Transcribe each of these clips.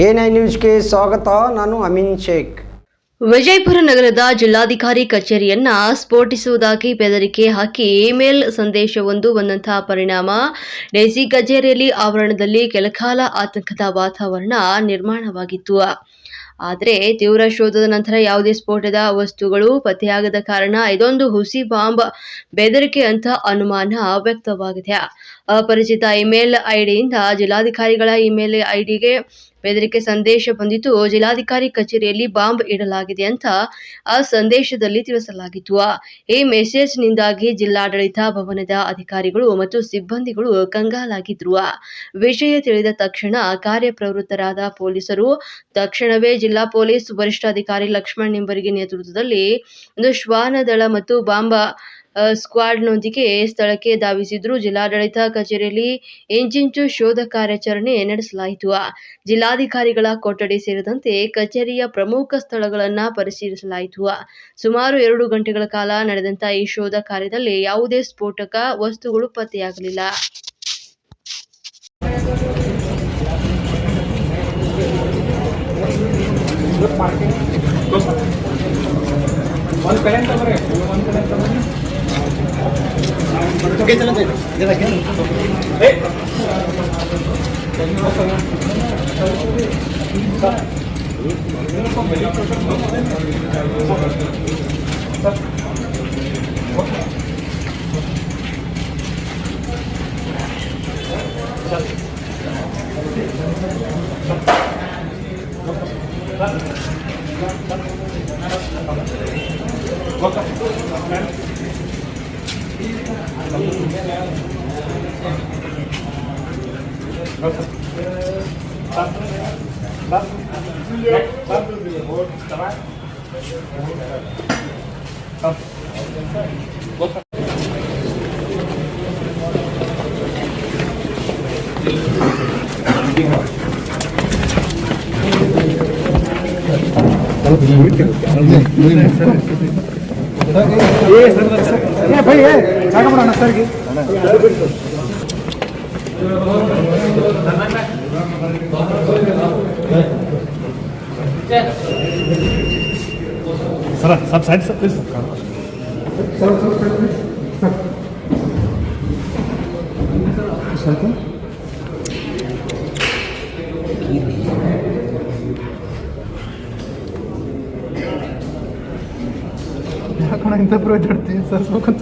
A ನ್ಯೂಸ್ಗೆ ಸ್ವಾಗತ. ನಾನು ಅಮೀನ್ ಶೇಖ್. ವಿಜಯಪುರ ನಗರದ ಜಿಲ್ಲಾಧಿಕಾರಿ ಕಚೇರಿಯನ್ನ ಸ್ಫೋಟಿಸುವುದಾಗಿ ಬೆದರಿಕೆ ಹಾಕಿ ಇಮೇಲ್ ಸಂದೇಶವೊಂದು ಬಂದಂತಹ ಪರಿಣಾಮ. ಡೆಸಿ ಕಚೇರಿಯಲ್ಲಿ ಆವರಣದಲ್ಲಿ ಕೆಲಕಾಲ ಆತಂಕದ ವಾತಾವರಣ ನಿರ್ಮಾಣವಾಗಿತ್ತು. ಆದರೆ ತೀವ್ರ ಶೋಧದ ನಂತರ ಯಾವುದೇ ಸ್ಫೋಟದ ವಸ್ತುಗಳು ಪತ್ತೆಯಾಗದ ಕಾರಣ ಇದೊಂದು ಹುಸಿ ಬಾಂಬ್ ಬೆದರಿಕೆ ಅಂತ ಅನುಮಾನ ವ್ಯಕ್ತವಾಗಿದೆ. ಅಪರಿಚಿತ ಇಮೇಲ್ ಐಡಿಯಿಂದ ಜಿಲ್ಲಾಧಿಕಾರಿಗಳ ಇಮೇಲ್ ಐಡಿಗೆ ಬೆದರಿಕೆ ಸಂದೇಶ ಬಂದಿದ್ದು ಜಿಲ್ಲಾಧಿಕಾರಿ ಕಚೇರಿಯಲ್ಲಿ ಬಾಂಬ್ ಇಡಲಾಗಿದೆ ಅಂತ ಆ ಸಂದೇಶದಲ್ಲಿ ತಿಳಿಸಲಾಗಿತ್ತು. ಈ ಮೆಸೇಜ್ ನಿಂದಾಗಿ ಜಿಲ್ಲಾಡಳಿತ ಭವನದ ಅಧಿಕಾರಿಗಳು ಮತ್ತು ಸಿಬ್ಬಂದಿಗಳು ಕಂಗಾಲಾಗಿದ್ರು. ವಿಷಯ ತಿಳಿದ ತಕ್ಷಣ ಕಾರ್ಯಪ್ರವೃತ್ತರಾದ ಪೊಲೀಸರು ತಕ್ಷಣವೇ ಜಿಲ್ಲಾ ಪೊಲೀಸ್ ವರಿಷ್ಠಾಧಿಕಾರಿ ಲಕ್ಷ್ಮಣ್ ನಿಂಬರಿಗೆ ನೇತೃತ್ವದಲ್ಲಿ ಒಂದು ಶ್ವಾನದಳ ಮತ್ತು ಬಾಂಬ ಸ್ಕ್ವಾಡ್ನೊಂದಿಗೆ ಸ್ಥಳಕ್ಕೆ ಧಾವಿಸಿದ್ರು ಜಿಲ್ಲಾಡಳಿತ ಕಚೇರಿಯಲ್ಲಿ ಇಂಚಿಂಚು ಶೋಧ ಕಾರ್ಯಾಚರಣೆ ನಡೆಸಲಾಯಿತು. ಜಿಲ್ಲಾಧಿಕಾರಿಗಳ ಕೊಠಡಿ ಸೇರಿದಂತೆ ಕಚೇರಿಯ ಪ್ರಮುಖ ಸ್ಥಳಗಳನ್ನು ಪರಿಶೀಲಿಸಲಾಯಿತು. ಸುಮಾರು ಎರಡು ಗಂಟೆಗಳ ಕಾಲ ನಡೆದಂತಹ ಈ ಶೋಧ ಕಾರ್ಯದಲ್ಲಿ ಯಾವುದೇ ಸ್ಫೋಟಕ, ವಸ್ತುಗಳು ಪತ್ತೆಯಾಗಲಿಲ್ಲ. ಒಂದು ಕಡೆ けじゃなくて、え？かった。ಏ ಬೈ ಏ ಸಾಕಬಿಡೋಣ ಸರ್ಗೆ सर सब साइड से प्लीज ಯಾಕಣ ಇಂಥ ಪ್ರೋಜಾಡ್ತಿ ಸರ್ಸ್ಬೇಕಂತ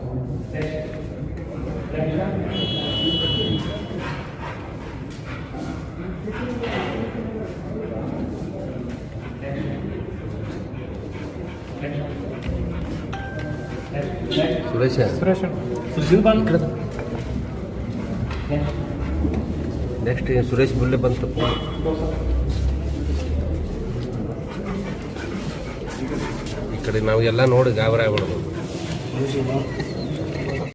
ಸುರೇಶ. ಸುರೇಶ್. ನೆಕ್ಸ್ಟ್ ಸುರೇಶ್ ಬುಲ್ಲೆ ಬಂತು. ಈ ಕಡೆ ನಾವು ಎಲ್ಲ ನೋಡಿ ಗಾಬರಿ ಆಗ್ಬಿಡ್ಬೋದು.